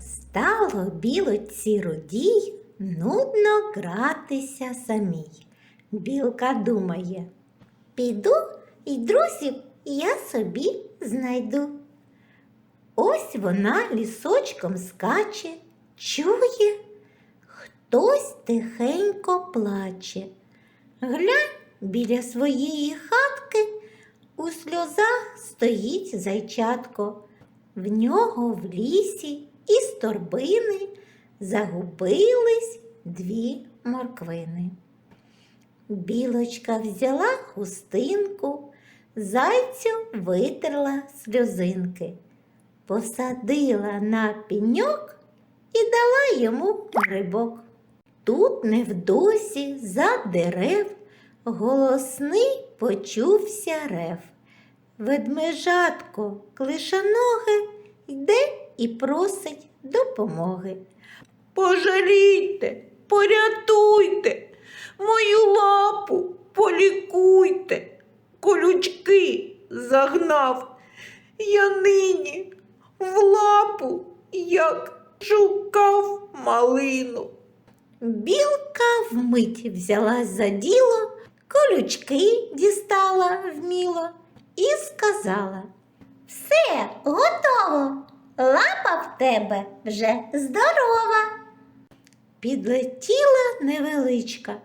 Стало білоці рудій нудно гратися самій. Білка думає, піду і друзів я собі знайду. Ось вона лісочком скаче, чує, хтось тихенько плаче. Глянь біля своєї хатки у сльозах стоїть зайчатко. В нього в лісі із торбини загубились дві морквини. Білочка взяла хустинку, зайцю витерла сльозинки, посадила на піньок і дала йому грибок. Тут невдовзі за дерев голосний почувся рев. Ведмежатко клишаноге йде і просить допомоги. Пожалійте, порятуйте, мою лапу полікуйте, колючки загнав. Я нині в лапу, як шукав малину. Білка вмить взялась за діло, колючки дістала вміло і сказала Все, готово, тебе вже здорова. Підлетіла невеличка,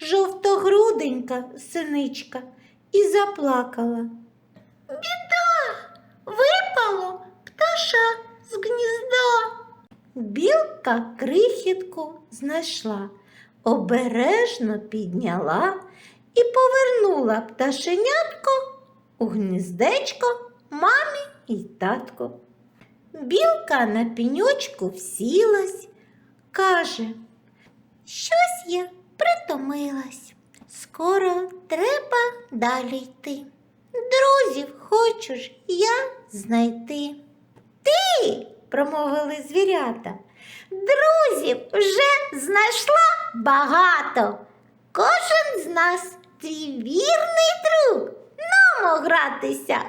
жовтогруденька синичка і заплакала. Біда, випало пташа з гнізда. Білка крихітку знайшла, обережно підняла і повернула пташенятко у гніздечко мамі і татко. Білка на піньочку всілась, каже, щось я притомилась. Скоро треба далі йти. Друзів хочу я знайти. Ти, промовили звірята, друзів вже знайшла багато. Кожен з нас твій вірний друг. Нумо гратися